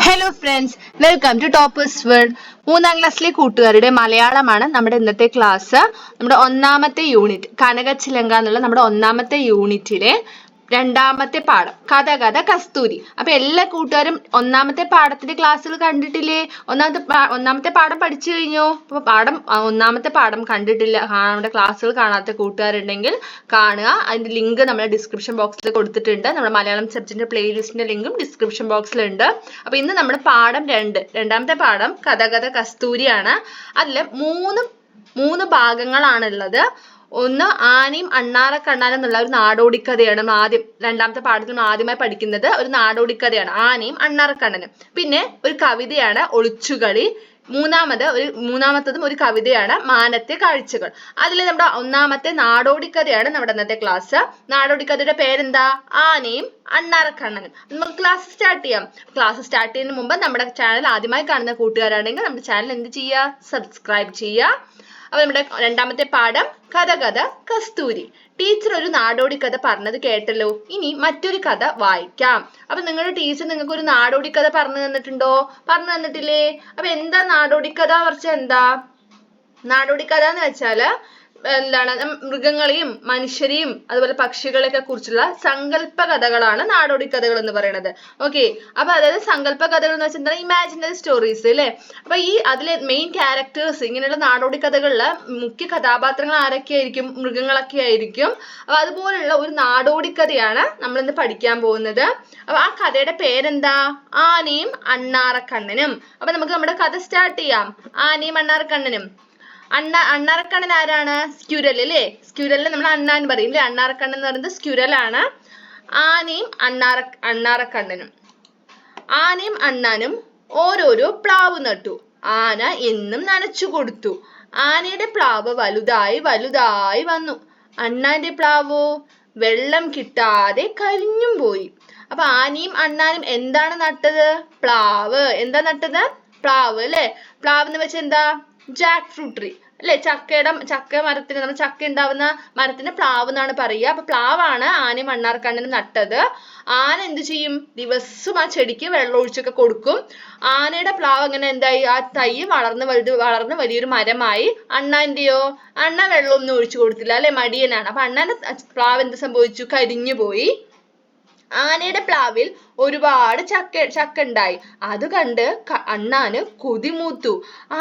Hello friends welcome to toppers world മൂന്നാം ക്ലാസ്സിലെ കൂട്ടുകാരുടെ മലയാളമാണ് നമ്മുടെ ഇന്നത്തെ ക്ലാസ് നമ്മുടെ ഒന്നാമത്തെ യൂണിറ്റ് കനകച്ചിലങ്ക എന്നുള്ള നമ്മുടെ ഒന്നാമത്തെ യൂണിറ്റിലെ രണ്ടാമത്തെ പാഠം. കഥ കഥ കസ്തൂരി. അപ്പൊ എല്ലാ കൂട്ടുകാരും ഒന്നാമത്തെ പാഠത്തിന്റെ ക്ലാസ്സുകൾ കണ്ടിട്ടില്ലേ? ഒന്നാമത്തെ ഒന്നാമത്തെ പാഠം പഠിച്ചു കഴിഞ്ഞോ? അപ്പൊ പാഠം ഒന്നാമത്തെ പാഠം കണ്ടിട്ടില്ല നമ്മുടെ ക്ലാസ്സുകൾ കാണാത്ത കൂട്ടുകാരുണ്ടെങ്കിൽ കാണുക. അതിന്റെ ലിങ്ക് നമ്മുടെ ഡിസ്ക്രിപ്ഷൻ ബോക്സിൽ കൊടുത്തിട്ടുണ്ട്. നമ്മുടെ മലയാളം സബ്ജക്റ്റിന്റെ പ്ലേലിസ്റ്റിന്റെ ലിങ്കും ഡിസ്ക്രിപ്ഷൻ ബോക്സിലുണ്ട്. അപ്പൊ ഇന്ന് നമ്മുടെ പാഠം രണ്ട്. രണ്ടാമത്തെ പാഠം കഥ കഥ കസ്തൂരിയാണ്. അതിൽ മൂന്ന് മൂന്ന് ഭാഗങ്ങളാണുള്ളത്. ഒന്ന് ആനയും അണ്ണാറക്കണ്ണാനും എന്നുള്ള ഒരു നാടോടിക്കഥയാണ് നമ്മൾ ആദ്യം രണ്ടാമത്തെ പാഠത്തിൽ നമ്മൾ ആദ്യമായി പഠിക്കുന്നത്. ഒരു നാടോടി കഥയാണ് ആനയും അണ്ണാറക്കണ്ണനും പിന്നെ ഒരു കവിതയാണ് ഒളിച്ചുകളി. മൂന്നാമത് ഒരു മൂന്നാമത്തതും ഒരു കവിതയാണ് മാനത്തെ കാഴ്ചകൾ. അതിൽ നമ്മുടെ ഒന്നാമത്തെ നാടോടി കഥയാണ് നമ്മുടെ ഇന്നത്തെ ക്ലാസ് നാടോടി കഥയുടെ പേരെന്താ? ആനയും അണ്ണാറക്കണ്ണനും നമുക്ക് ക്ലാസ് സ്റ്റാർട്ട് ചെയ്യാം. ക്ലാസ് സ്റ്റാർട്ട് ചെയ്യുന്നതിന് മുമ്പ് നമ്മുടെ ചാനൽ ആദ്യമായി കാണുന്ന കൂട്ടുകാരാണെങ്കിൽ നമ്മുടെ ചാനൽ എന്ത് ചെയ്യുക? സബ്സ്ക്രൈബ് ചെയ്യുക. അപ്പൊ നമ്മുടെ രണ്ടാമത്തെ പാഠം കഥ കഥ കസ്തൂരി. ടീച്ചർ ഒരു നാടോടി കഥ പറഞ്ഞത് കേട്ടല്ലോ. ഇനി മറ്റൊരു കഥ വായിക്കാം. അപ്പൊ നിങ്ങളുടെ ടീച്ചർ നിങ്ങൾക്ക് ഒരു നാടോടി കഥ പറഞ്ഞു തന്നിട്ടുണ്ടോ? പറഞ്ഞു തന്നിട്ടില്ലേ? അപ്പൊ എന്താ നാടോടി കഥ? കുറച്ച് എന്താ? നാടോടി കഥ എന്ന് വെച്ചാൽ എന്താണ് മൃഗങ്ങളെയും മനുഷ്യരെയും അതുപോലെ പക്ഷികളെയൊക്കെ കുറിച്ചുള്ള സങ്കല്പ കഥകളാണ് നാടോടി കഥകൾ എന്ന് പറയുന്നത്. ഓക്കെ അപ്പൊ അതായത് സങ്കല്പ കഥകൾ എന്ന് വെച്ചാൽ ഇമാജിനറി സ്റ്റോറീസ് അല്ലേ അപ്പൊ ഈ അതിലെ മെയിൻ ക്യാരക്ടേഴ്സ് ഇങ്ങനെയുള്ള നാടോടി കഥകളിലെ മുഖ്യ കഥാപാത്രങ്ങൾ ആരൊക്കെ ആയിരിക്കും മൃഗങ്ങളൊക്കെ ആയിരിക്കും. അപ്പൊ അതുപോലുള്ള ഒരു നാടോടി കഥയാണ് നമ്മൾ ഇന്ന് പഠിക്കാൻ പോകുന്നത്. അപ്പൊ ആ കഥയുടെ പേരെന്താ? ആനയും അണ്ണാറക്കണ്ണനും. അപ്പൊ നമുക്ക് നമ്മുടെ കഥ സ്റ്റാർട്ട് ചെയ്യാം. ആനയും അണ്ണാറക്കണ്ണനും. അണ്ണ അണ്ണാറക്കണ്ണൻ ആരാണ്? സ്ക്യൂരൽ അല്ലേ സ്ക്യൂരലിനെ നമ്മൾ അണ്ണാൻ പറയും അല്ലേ അണ്ണാറക്കണ്ണൻ എന്ന് പറയുന്നത് സ്ക്യൂരൽ ആണ്. ആനയും അണ്ണാറ അണ്ണാറക്കണ്ണനും. ആനയും അണ്ണാനും ഓരോരോ പ്ലാവ് നട്ടു. ആന എന്നും നനച്ചു കൊടുത്തു. ആനയുടെ പ്ലാവ് വലുതായി വലുതായി വന്നു. അണ്ണാന്റെ പ്ലാവോ? വെള്ളം കിട്ടാതെ കരിഞ്ഞും പോയി. അപ്പൊ ആനയും അണ്ണാനും എന്താണ് നട്ടത്? പ്ലാവ്. എന്താ നട്ടത്? പ്ലാവ് അല്ലെ പ്ലാവ് എന്ന് വെച്ചാൽ എന്താ? Jackfruit tree. അല്ലെ? ചക്കയുടെ ചക്ക മരത്തിന് നമ്മൾ ചക്ക ഉണ്ടാവുന്ന മരത്തിന് പ്ലാവ് എന്നാണ് പറയുക. അപ്പൊ പ്ലാവാണ് ആനയും മണ്ണാർക്കാണ്ടിന് നട്ടത്. ആന എന്ത് ചെയ്യും? ദിവസവും ആ ചെടിക്ക് വെള്ളം ഒഴിച്ചൊക്കെ കൊടുക്കും. ആനയുടെ പ്ലാവ് അങ്ങനെ എന്തായി? ആ തൈ വളർന്ന് വലുത് വളർന്ന് വലിയൊരു മരമായി. അണ്ണാന്റെയോ അണ്ണ വെള്ളമൊന്നും ഒഴിച്ചു കൊടുത്തില്ല. അല്ലെ? മടിയനാണ്. അപ്പൊ അണ്ണന്റെ പ്ലാവ് എന്ത് സംഭവിച്ചു? കരിഞ്ഞു പോയി. ആനയുടെ പ്ലാവിൽ ഒരുപാട് ചക്ക ചക്ക ഉണ്ടായി അത് കണ്ട് അണ്ണാന് കൊതിമൂത്തു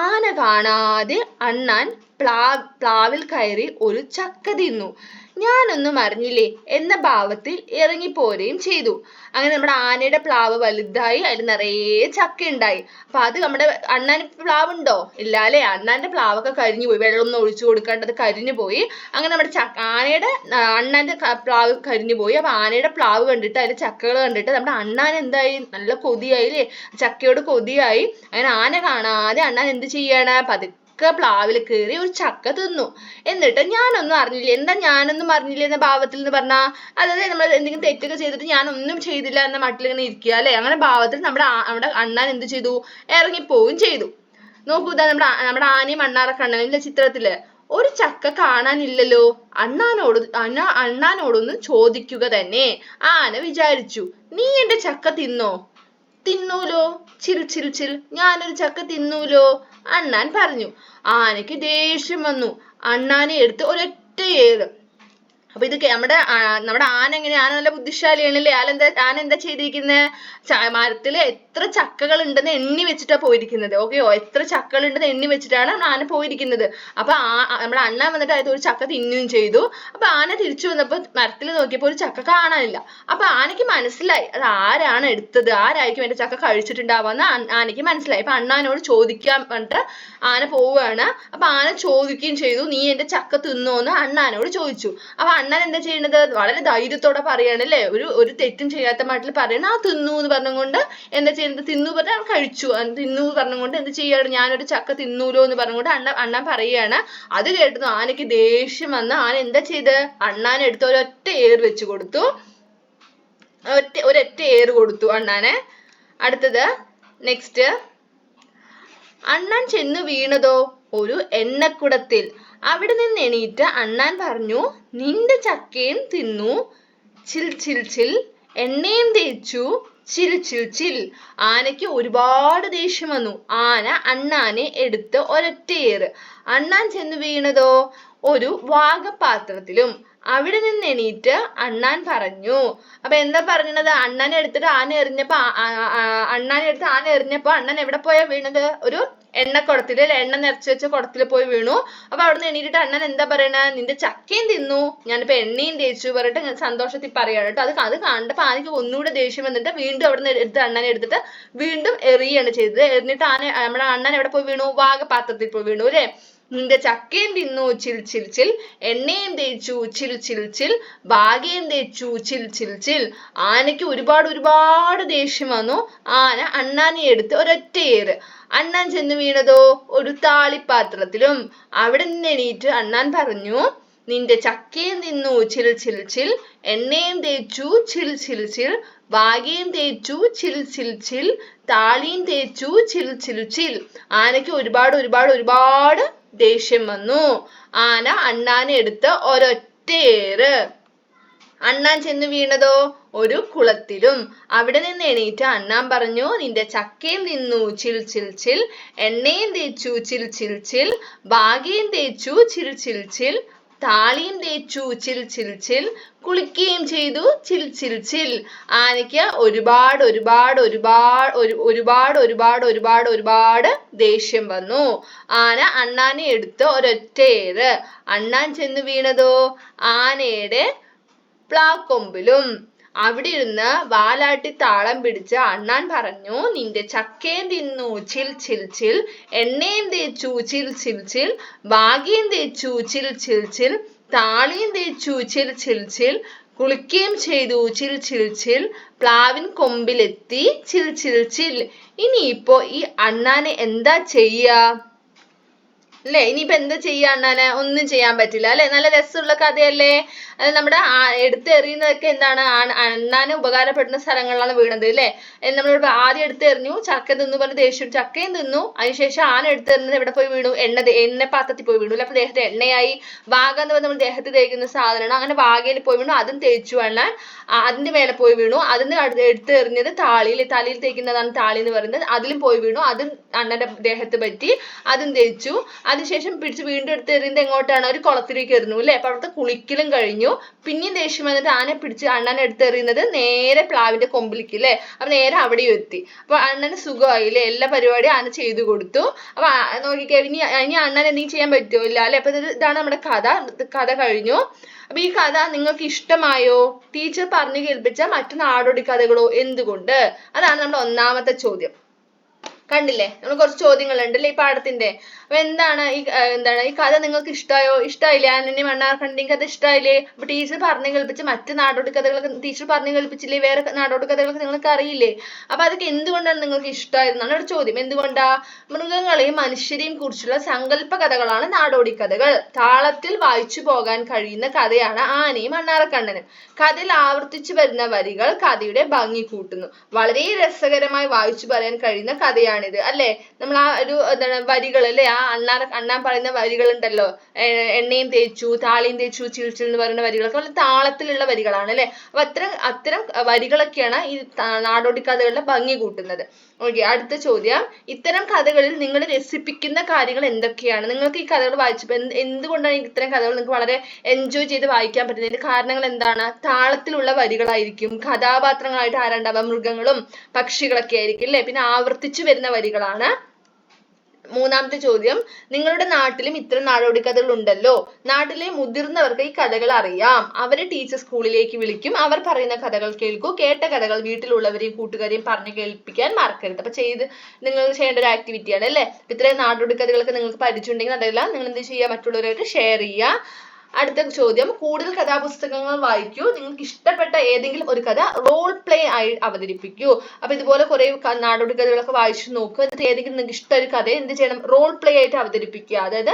ആന കാണാതെ അണ്ണാൻ പ്ലാ പ്ലാവിൽ കയറി ഒരു ചക്ക തിന്നു. ഞാനൊന്നും അറിഞ്ഞില്ലേ? എന്ന ഭാവത്തിൽ ഇറങ്ങിപ്പോരുകയും ചെയ്തു. അങ്ങനെ നമ്മുടെ ആനയുടെ പ്ലാവ് വലുതായി അതിൽ നിറയെ ചക്ക ഉണ്ടായി അപ്പൊ അത് നമ്മുടെ അണ്ണാൻ പ്ലാവ് ഉണ്ടോ ഇല്ല അല്ലെ? അണ്ണാന്റെ പ്ലാവൊക്കെ കരിഞ്ഞു പോയി. വെള്ളമൊന്നും ഒഴിച്ചു കൊടുക്കാണ്ട് അത് കരിഞ്ഞു പോയി. അങ്ങനെ നമ്മുടെ ചക്ക ആനയുടെ അണ്ണാന്റെ പ്ലാവ് കരിഞ്ഞു പോയി. അപ്പൊ ആനയുടെ പ്ലാവ് കണ്ടിട്ട് അതിലെ ചക്കകൾ കണ്ടിട്ട് നമ്മുടെ അണ്ണാൻ എന്തായി? നല്ല കൊതിയായി അല്ലേ ചക്കയോട് കൊതിയായി. അങ്ങനെ ആന കാണാതെ അണ്ണാൻ എന്ത് ചെയ്യാണ്? പതുക്കെ പ്ലാവിൽ കയറി ഒരു ചക്ക തിന്നു. എന്നിട്ട് ഞാനൊന്നും അറിഞ്ഞില്ല. എന്താ ഞാനൊന്നും അറിഞ്ഞില്ല എന്ന ഭാവത്തിൽ എന്ന് പറഞ്ഞാൽ അതായത് നമ്മൾ എന്തെങ്കിലും തെറ്റൊക്കെ ചെയ്തിട്ട് ഞാനൊന്നും ചെയ്തില്ല എന്ന മട്ടിൽ ഇങ്ങനെ ഇരിക്കുക അല്ലെ? അങ്ങനെ ഭാവത്തിൽ നമ്മുടെ നമ്മുടെ അണ്ണാൻ എന്ത് ചെയ്തു? ഇറങ്ങിപ്പോവുകയും ചെയ്തു. നോക്കൂ നമ്മുടെ നമ്മുടെ ആനയും അണ്ണാറക്കണ്ണനും ഇല്ലേ ചിത്രത്തിൽ. ഒരു ചക്ക കാണാനില്ലല്ലോ. അണ്ണാനോട് അണ്ണ അണ്ണാനോടൊന്ന് ചോദിക്കുക തന്നെ. ആന വിചാരിച്ചു നീ എന്റെ ചക്ക തിന്നോ? തിന്നൂലോ? ചിൽ ചിൽ ചിൽ. ഞാനൊരു ചക്ക തിന്നൂലോ? അണ്ണാൻ പറഞ്ഞു. ആനയ്ക്ക് ദേഷ്യം വന്നു. അണ്ണാനെ എടുത്ത് ഒരൊറ്റ ഏറ് അപ്പൊ ഇത് നമ്മുടെ നമ്മുടെ ആന എങ്ങനെ ആന നല്ല ബുദ്ധിശാലിയാണ് അല്ലേ ആന എന്താ ആന എന്താ ചെയ്തിരിക്കുന്നത് മരത്തിൽ എത്ര ചക്കകൾ ഉണ്ടെന്ന് എണ്ണി വെച്ചിട്ടാ പോയിരിക്കുന്നത്. ഓക്കെയോ എത്ര ചക്കകൾ ഉണ്ടെന്ന് എണ്ണി വെച്ചിട്ടാണ് ആന പോയിരിക്കുന്നത്. അപ്പൊ ആ നമ്മുടെ അണ്ണൻ വന്നിട്ട് അതായത് ഒരു ചക്ക തിന്നുകയും ചെയ്തു. അപ്പൊ ആന തിരിച്ചു വന്നപ്പോ മരത്തിൽ നോക്കിയപ്പോ ഒരു ചക്ക കാണാനില്ല. അപ്പൊ ആനയ്ക്ക് മനസ്സിലായി അത് ആരാണ് എടുത്തത്? ആരായിരിക്കും എന്റെ ചക്ക കഴിച്ചിട്ടുണ്ടാവാന്ന് ആനയ്ക്ക് മനസ്സിലായി. അപ്പൊ അണ്ണാനോട് ചോദിക്കാൻ പറഞ്ഞിട്ട് ആന പോവുകയാണ് അപ്പൊ ആന ചോദിക്കുകയും ചെയ്തു നീ എന്റെ ചക്ക തിന്നോന്ന്? അണ്ണാനോട് ചോദിച്ചു. അപ്പൊ അണ്ണൻ എന്താ ചെയ്യണത്? വളരെ ധൈര്യത്തോടെ പറയാണ് അല്ലെ? ഒരു ഒരു തെറ്റും ചെയ്യാത്ത മട്ടിൽ പറയണ. ആ തിന്നു എന്ന് പറഞ്ഞുകൊണ്ട് എന്താ ചെയ്യുന്നത് തിന്നു പറഞ്ഞാൽ കഴിച്ചു. തിന്നു പറഞ്ഞുകൊണ്ട് എന്ത് ചെയ്യാണ് ഞാനൊരു ചക്ക തിന്നൂലോ എന്ന് പറഞ്ഞുകൊണ്ട് അണ്ണ അണ്ണൻ പറയാണ് അത് കേട്ടത് ആനയ്ക്ക് ദേഷ്യം വന്ന് ആന എന്താ ചെയ്ത്? അണ്ണാനെ എടുത്ത് ഒരൊറ്റ ഏർ വെച്ച് കൊടുത്തു. ഒറ്റ ഒരൊറ്റ ഏറ് കൊടുത്തു അണ്ണാനെ. അടുത്തത് നെക്സ്റ്റ് അണ്ണൻ ചെന്നു വീണതോ? ഒരു എണ്ണക്കുടത്തിൽ. അവിടെ നിന്ന് എണീറ്റ് അണ്ണാൻ പറഞ്ഞു നിന്റെ ചക്കയും തിന്നു. ചിൽ ചിൽ ചിൽ. എണ്ണയും തേച്ചു. ചിൽ ചിൽ ചിൽ. ആനയ്ക്ക് ഒരുപാട് ദേഷ്യം വന്നു. ആന അണ്ണാനെ എടുത്ത് ഒരൊറ്റയേറ് അണ്ണാൻ ചെന്ന് വീണതോ? ഒരു വാഗപാത്രത്തിലും അവിടെ നിന്ന് എണീറ്റ് അണ്ണാൻ പറഞ്ഞു. അപ്പൊ എന്താ പറഞ്ഞത്? അണ്ണാനെ എടുത്തിട്ട് ആന എറിഞ്ഞപ്പോ അണ്ണാനെ എടുത്ത് ആന എറിഞ്ഞപ്പോ അണ്ണൻ എവിടെ പോയാ വീണത്? ഒരു എണ്ണക്കുടത്തിൽ അല്ലെ? എണ്ണ നിറച്ച് വെച്ച കുടത്തിൽ പോയി വീണു. അപ്പൊ അവിടുന്ന് എണീറ്റിട്ട് അണ്ണൻ എന്താ പറയണ? നിന്റെ ചക്കയും തിന്നു. ഞാനിപ്പോ എണ്ണയും തേച്ചു പറഞ്ഞിട്ട് സന്തോഷത്തിൽ പറയാണ് കേട്ടോ. അത് അത് കണ്ടപ്പോ ആനയ്ക്ക് ഒന്നുകൂടെ ദേഷ്യം വന്നിട്ട് വീണ്ടും അവിടുന്ന് എടുത്ത് അണ്ണനെ എടുത്തിട്ട് വീണ്ടും എറിയാണ് ചെയ്തത്. എറിഞ്ഞിട്ട് ആന നമ്മുടെ അണ്ണൻ എവിടെ പോയി വീണു? വാഗപാത്രത്തിൽ പോയി വീണു അല്ലേ? നിന്റെ ചക്കയും തിന്നു ചിൽ ചിൽ ചിൽ. എണ്ണയും തേച്ചു ചിൽ ചിൽ ചിൽ. ഭാഗ്യം തേച്ചു ചിൽ ചിൽ ചിൽ. ആനയ്ക്ക് ഒരുപാട് ഒരുപാട് ദേഷ്യം വന്നു. ആന അണ്ണാനെ എടുത്ത് ഒരൊറ്റ ഏറ്. അണ്ണാൻ ചെന്ന് വീണതോ? ഒരു താളിപ്പാത്രത്തിലും. അവിടെ നിന്ന് എണീറ്റ് അണ്ണാൻ പറഞ്ഞു നിന്റെ ചക്കയും തിന്നു ചിൽ ചിൽ ചിൽ. എണ്ണയും തേച്ചു ചിൽ ചിൽ ചിൽ. ഭാഗ്യം തേച്ചു ചിൽ ചിൽ ചിൽ. താളിയും തേച്ചു ചിൽ ചിൽ ചിൽ. ആനയ്ക്ക് ഒരുപാട് ഒരുപാട് ഒരുപാട് ദേഷ്യം വന്നു. ആന അണ്ണാനെ എടുത്ത് ഒരൊറ്റയേറ്. അണ്ണാൻ ചെന്ന് വീണതോ? ഒരു കുളത്തിലും. അവിടെ നിന്ന് എണീറ്റ് അണ്ണാൻ പറഞ്ഞു നിന്റെ ചക്കയും നിന്നു ചിൽ ചിൽ ചിൽ. എണ്ണയും തേച്ചു. ചിൽ ചിൽ ചിൽ. ഭാഗ്യം തേച്ചു. ചിൽ ചിൽ ചിൽ. താളിയും തേച്ചു ചിൽ ചിൽ ചിൽ കുളിക്കുകയും ചെയ്തു ചിൽ ചിൽ ചിൽ. ആനയ്ക്ക് ഒരുപാട് ഒരുപാട് ഒരുപാട് ഒരുപാട് ഒരുപാട് ഒരുപാട് ഒരുപാട് ദേഷ്യം വന്നു. ആന അണ്ണാനെ എടുത്ത് ഒരൊറ്റയേറ്. അണ്ണാൻ ചെന്ന് വീണതോ? ആനയുടെ പ്ലാക്കൊമ്പിലും. അവിടെ ഇരുന്ന് വാലാട്ടി താളം പിടിച്ച് അണ്ണാൻ പറഞ്ഞു നിന്റെ ചക്കയും തിന്നു ചിൽ ചിൽ ചിൽ. എണ്ണയും തേച്ചു ചിൽ ചിൽ ചിൽ. വാകിയും തേച്ചു ചിൽ ചിൽ ചിൽ. താളിയും തേച്ചു ചിൽ ചിൽ ചിൽ. കുളിക്കുകയും ചെയ്തു ചിൽ ചിൽ ചിൽ. പ്ലാവിൻ കൊമ്പിലെത്തി ചിൽ ചിൽ ചിൽ. ഇനിയിപ്പോ ഈ അണ്ണാനെ എന്താ ചെയ്യാ? അല്ലേ? ഇനിയിപ്പോ എന്താ ചെയ്യാ ഒന്നും ചെയ്യാൻ പറ്റില്ല അല്ലെ? നല്ല രസമുള്ള കഥയല്ലേ? അത് നമ്മുടെ എടുത്തെറിയുന്നതൊക്കെ എന്താണ്? അണ്ണാന് ഉപകാരപ്പെടുന്ന സ്ഥലങ്ങളിലാണ് വീണത് അല്ലേ? നമ്മളിപ്പോ ആദ്യം എടുത്തെറിഞ്ഞു ചക്ക തിന്നു പറഞ്ഞ് ദേഷ്യം ചക്കയും തിന്നു അതിനുശേഷം ആന എടുത്തെറിഞ്ഞത് എവിടെ പോയി വീണു? എണ്ണ എണ്ണ പാത്രത്തിൽ പോയി വീണു അല്ലെ? അപ്പൊ ദേഹത്തെ എണ്ണയായി. വാഗ എന്ന് പറഞ്ഞാൽ നമ്മൾ ദേഹത്ത് തേക്കുന്ന സാധനമാണ്. അങ്ങനെ വാഗയിൽ പോയി വീണു അതും തേച്ചു അണ്ണാൻ. അതിന്റെ മേലെ പോയി വീണു. അതിന് എടുത്തെറിഞ്ഞത് താളിയിൽ തലയിൽ തേക്കുന്നതാണ് താളി എന്ന് പറയുന്നത്. അതിലും പോയി വീണു അതും അണ്ണന്റെ ദേഹത്ത് പറ്റി അതും തേച്ചു. അതിനുശേഷം പിടിച്ച് വീണ്ടും എടുത്ത് എറിയുന്നത് എങ്ങോട്ടാണ്? ഒരു കുളത്തിലേക്ക് എറിഞ്ഞു അല്ലെ? അപ്പൊ അവിടുത്തെ കുളിക്കലും കഴിഞ്ഞു. പിന്നെയും ദേഷ്യം വന്നിട്ട് ആനെ പിടിച്ച് അണ്ണനെ എടുത്തെറിയുന്നത് നേരെ പ്ലാവിന്റെ കൊമ്പിലേക്ക് അല്ലെ? അപ്പൊ നേരെ അവിടെയും എത്തി. അപ്പൊ അണ്ണന് സുഖമായി എല്ലാ പരിപാടിയും ആന ചെയ്തു കൊടുത്തു. അപ്പൊ നോക്കിക്കേ ഇനി ഇനി അണ്ണൻ എന്തെങ്കിലും ചെയ്യാൻ പറ്റുമോ? അല്ലെ? അപ്പൊ ഇതാണ് നമ്മുടെ കഥ. കഥ കഴിഞ്ഞു. അപ്പൊ ഈ കഥ നിങ്ങൾക്ക് ഇഷ്ടമായോ? ടീച്ചർ പറഞ്ഞു കേൾപ്പിച്ച മറ്റു നാടോടി കഥകളോ എന്തുകൊണ്ട്? അതാണ് നമ്മുടെ ഒന്നാമത്തെ ചോദ്യം. കണ്ടില്ലേ? നമ്മൾ കുറച്ച് ചോദ്യങ്ങളുണ്ട് അല്ലേ ഈ പാഠത്തിന്റെ? അപ്പൊ എന്താണ് ഈ എന്താണ് ഈ കഥ നിങ്ങൾക്ക് ഇഷ്ടമായോ ഇഷ്ടമായില്ലേ ആനന്ദി മണ്ണാർക്കണ്ടിയും കഥ ഇഷ്ടമായില്ലേ അപ്പൊ ടീച്ചർ പറഞ്ഞു കേൾപ്പിച്ച മറ്റ് നാടോടി കഥകളൊക്കെ ടീച്ചർ പറഞ്ഞു കേൾപ്പിച്ചില്ലേ? വേറെ നാടോടി കഥകളൊക്കെ നിങ്ങൾക്ക് അറിയില്ലേ? അപ്പൊ അതൊക്കെ എന്തുകൊണ്ടാണ് നിങ്ങൾക്ക് ഇഷ്ടമായിരുന്നാണ് ഒരു ചോദ്യം. എന്തുകൊണ്ടാ? മൃഗങ്ങളെയും മനുഷ്യരെയും കുറിച്ചുള്ള സങ്കല്പ കഥകളാണ് നാടോടി കഥകൾ. താളത്തിൽ വായിച്ചു പോകാൻ കഴിയുന്ന കഥയാണ് ആനയും മണ്ണാറക്കണ്ണനും കഥയിൽ ആവർത്തിച്ചു വരുന്ന വരികൾ കഥയുടെ ഭംഗി കൂട്ടുന്നു. വളരെ രസകരമായി വായിച്ചു പറയാൻ കഴിയുന്ന കഥയാണിത് അല്ലെ? നമ്മൾ ആ ഒരു എന്താണ് വരികൾ അല്ലെ? ആ അണ്ണാ അണ്ണാൻ പറയുന്ന വരികൾ ഉണ്ടല്ലോ എണ്ണയും തേച്ചു താളിയും തേച്ചു ചിൽ ചിൽ എന്ന് പറയുന്ന വരികളൊക്കെ വളരെ താളത്തിലുള്ള വരികളാണ് അല്ലെ? അപ്പൊ അത്തരം അത്തരം വരികളൊക്കെയാണ് ഈ നാടോടി കഥകളുടെ ഭംഗി കൂട്ടുന്നത്. ഓക്കെ അടുത്ത ചോദ്യം. ഇത്തരം കഥകളിൽ നിങ്ങൾ രസിപ്പിക്കുന്ന കാര്യങ്ങൾ എന്തൊക്കെയാണ്? നിങ്ങൾക്ക് ഈ കഥകൾ വായിച്ചപ്പോൾ എന്ത് എന്തുകൊണ്ടാണ് ഇത്തരം കഥകൾ നിങ്ങൾക്ക് വളരെ എൻജോയ് ചെയ്ത് വായിക്കാൻ പറ്റുന്നത്? ഇതിന്റെ കാരണങ്ങൾ എന്താണ്? താളത്തിലുള്ള വരികളായിരിക്കും കഥാപാത്രങ്ങളായിട്ട് ആരാണ്ടാവുക മൃഗങ്ങളും പക്ഷികളൊക്കെ ആയിരിക്കും അല്ലേ? പിന്നെ ആവർത്തിച്ചു വരുന്ന വരികളാണ്. മൂന്നാമത്തെ ചോദ്യം നിങ്ങളുടെ നാട്ടിലും ഇത്തരം നാടോടി കഥകൾ ഉണ്ടല്ലോ. നാട്ടിലെ മുതിർന്നവർക്ക് ഈ കഥകൾ അറിയാം. അവരെ ടീച്ചർ സ്കൂളിലേക്ക് വിളിക്കും. അവർ പറയുന്ന കഥകൾ കേൾക്കൂ. കേട്ട കഥകൾ വീട്ടിലുള്ളവരെയും കൂട്ടുകാരെയും പറഞ്ഞു കേൾപ്പിക്കാൻ മറക്കരുത്. അപ്പൊ ചെയ്ത് നിങ്ങൾ ചെയ്യേണ്ട ഒരു ആക്ടിവിറ്റി ആണ് അല്ലേ? ഇത്രയും നാടോടി കഥകളൊക്കെ നിങ്ങൾക്ക് പരിചയമുണ്ടെങ്കിൽ അതെല്ലാം നിങ്ങൾ എന്ത് ചെയ്യുക? മറ്റുള്ളവരായിട്ട് ഷെയർ ചെയ്യുക. അടുത്ത ചോദ്യം. കൂടുതൽ കഥാപുസ്തകങ്ങൾ വായിക്കൂ. നിങ്ങൾക്ക് ഇഷ്ടപ്പെട്ട ഏതെങ്കിലും ഒരു കഥ റോൾ പ്ലേ ആയി അവതരിപ്പിക്കൂ. അപ്പൊ ഇതുപോലെ കുറെ നാടോടി കഥകളൊക്കെ വായിച്ചു നോക്കുക എന്നിട്ട് ഏതെങ്കിലും നിങ്ങൾക്ക് ഇഷ്ട ഒരു കഥ എന്ത് ചെയ്യണം? റോൾ പ്ലേ ആയിട്ട് അവതരിപ്പിക്കുക. അതായത്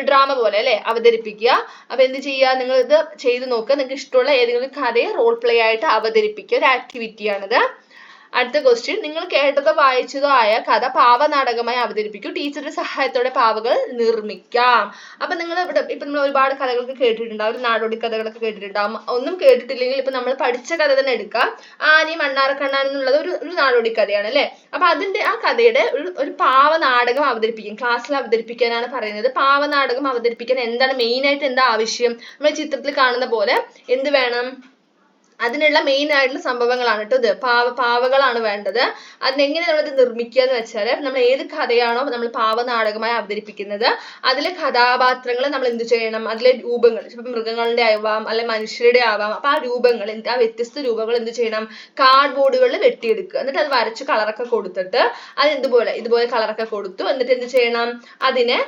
ഡ്രാമ പോലെ അല്ലെ? അവതരിപ്പിക്കുക. അപ്പൊ എന്ത് ചെയ്യുക? നിങ്ങൾ ഇത് ചെയ്ത് നോക്കുക. നിങ്ങൾക്ക് ഇഷ്ടമുള്ള ഏതെങ്കിലും കഥയെ റോൾ പ്ലേ ആയിട്ട് അവതരിപ്പിക്കുക. ഒരു ആക്ടിവിറ്റി ആണിത്. അടുത്ത ക്വസ്റ്റ്യൻ നിങ്ങൾ കേട്ടതോ വായിച്ചതോ ആയ കഥ പാവനാടകമായി അവതരിപ്പിക്കൂ. ടീച്ചറുടെ സഹായത്തോടെ പാവകൾ നിർമ്മിക്കാം. അപ്പൊ നിങ്ങൾ ഇവിടെ ഇപ്പൊ നമ്മൾ ഒരുപാട് കഥകളൊക്കെ കേട്ടിട്ടുണ്ടാവും. നാടോടി കഥകളൊക്കെ കേട്ടിട്ടുണ്ടാവും. ഒന്നും കേട്ടിട്ടില്ലെങ്കിൽ ഇപ്പൊ നമ്മൾ പഠിച്ച കഥ തന്നെ എടുക്കാം. ആനി മണ്ണാറക്കണ്ണാൻ എന്നുള്ളത് ഒരു ഒരു നാടോടി കഥയാണ് അല്ലെ? അപ്പൊ അതിന്റെ ആ കഥയുടെ ഒരു ഒരു പാവനാടകം അവതരിപ്പിക്കും. ക്ലാസ്സിൽ അവതരിപ്പിക്കാനാണ് പറയുന്നത്. പാവനാടകം അവതരിപ്പിക്കാൻ എന്താണ് മെയിൻ ആയിട്ട് എന്താ ആവശ്യം? നമ്മൾ ചിത്രത്തിൽ കാണുന്ന പോലെ എന്ത് വേണം? അതിനുള്ള മെയിൻ ആയിട്ടുള്ള സംഭവങ്ങളാണ് ട്ടോ ഇത്. പാവ പാവകളാണ് വേണ്ടത്. അതിനെങ്ങനെ നമ്മൾ ഇത് നിർമ്മിക്കുക എന്ന് വെച്ചാൽ നമ്മൾ ഏത് കഥയാണോ നമ്മൾ പാവനാടകമായി അവതരിപ്പിക്കുന്നത്. അതിലെ കഥാപാത്രങ്ങൾ നമ്മൾ എന്ത് ചെയ്യണം? അതിലെ രൂപങ്ങൾ ചിലപ്പോൾ മൃഗങ്ങളുടെ ആവാം അല്ലെ മനുഷ്യരുടെ ആവാം അപ്പൊ ആ രൂപങ്ങൾ ആ വ്യത്യസ്ത രൂപങ്ങൾ എന്ത് ചെയ്യണം? കാർഡ്ബോർഡുകളിൽ വെട്ടിയെടുക്കുക. എന്നിട്ട് അത് വരച്ച് കളറൊക്കെ കൊടുത്തിട്ട് അത് ഇതുപോലെ ഇതുപോലെ കളറൊക്കെ കൊടുത്തു. എന്നിട്ട് എന്ത് ചെയ്യണം? അതിനെ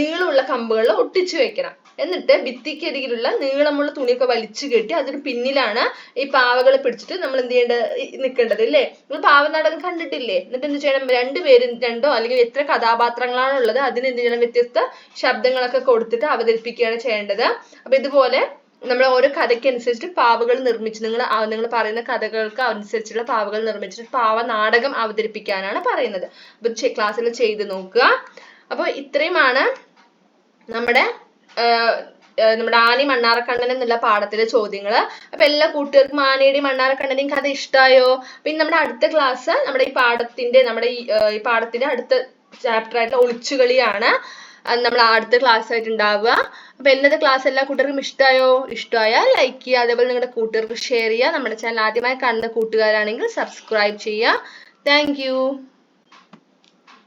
നീളമുള്ള കമ്പുകളിൽ ഒട്ടിച്ചു വെക്കണം. എന്നിട്ട് ഭിത്തിക്കരികിലുള്ള നീളമുള്ള തുണിയൊക്കെ വലിച്ചു കെട്ടി അതിന് പിന്നിലാണ് ഈ പാവകളെ പിടിച്ചിട്ട് നമ്മൾ എന്ത് ചെയ്യേണ്ടത്? നിൽക്കേണ്ടത് അല്ലേ നിങ്ങൾ പാവനാടകം കണ്ടിട്ടില്ലേ? എന്നിട്ട് എന്ത് ചെയ്യണം? രണ്ടുപേരും രണ്ടോ അല്ലെങ്കിൽ എത്ര കഥാപാത്രങ്ങളാണ് ഉള്ളത് അതിന് എന്ത് ചെയ്യണം? വ്യത്യസ്ത ശബ്ദങ്ങളൊക്കെ കൊടുത്തിട്ട് അവതരിപ്പിക്കുകയാണ് ചെയ്യേണ്ടത്. അപ്പൊ ഇതുപോലെ നമ്മൾ ഓരോ കഥയ്ക്ക് അനുസരിച്ചിട്ട് പാവകൾ നിർമ്മിച്ച് നിങ്ങൾ നിങ്ങൾ പറയുന്ന കഥകൾക്ക് അനുസരിച്ചുള്ള പാവകൾ നിർമ്മിച്ചിട്ട് പാവ നാടകം അവതരിപ്പിക്കാനാണ് പറയുന്നത്. അപ്പൊ ക്ലാസ്സിൽ ചെയ്ത് നോക്കുക. അപ്പോൾ ഇത്രയുമാണ് നമ്മുടെ നമ്മുടെ ആനി മണ്ണാറക്കണ്ണൻ എന്നുള്ള പാഠത്തിലെ ചോദ്യങ്ങൾ അപ്പൊ എല്ലാ കൂട്ടുകാർക്കും ആനയുടെയും മണ്ണാറക്കണ്ണനെയും കഥ ഇഷ്ടമായോ പിന്നെ നമ്മുടെ അടുത്ത ക്ലാസ് നമ്മുടെ ഈ പാഠത്തിന്റെ നമ്മുടെ ഈ പാഠത്തിന്റെ അടുത്ത ചാപ്റ്റർ ആയിട്ടുള്ള ഒളിച്ചുകളിയാണ് നമ്മൾ അടുത്ത ക്ലാസ് ആയിട്ട് ഉണ്ടാവുക. അപ്പൊ ഇന്നത്തെ ക്ലാസ് എല്ലാ കൂട്ടുകാർക്കും ഇഷ്ടമായോ ഇഷ്ടമായാൽ ലൈക്ക് ചെയ്യുക. അതേപോലെ നിങ്ങളുടെ കൂട്ടുകാർക്ക് ഷെയർ ചെയ്യുക. നമ്മുടെ ചാനൽ ആദ്യമായി കാണുന്ന കൂട്ടുകാരാണെങ്കിൽ സബ്സ്ക്രൈബ് ചെയ്യുക. താങ്ക്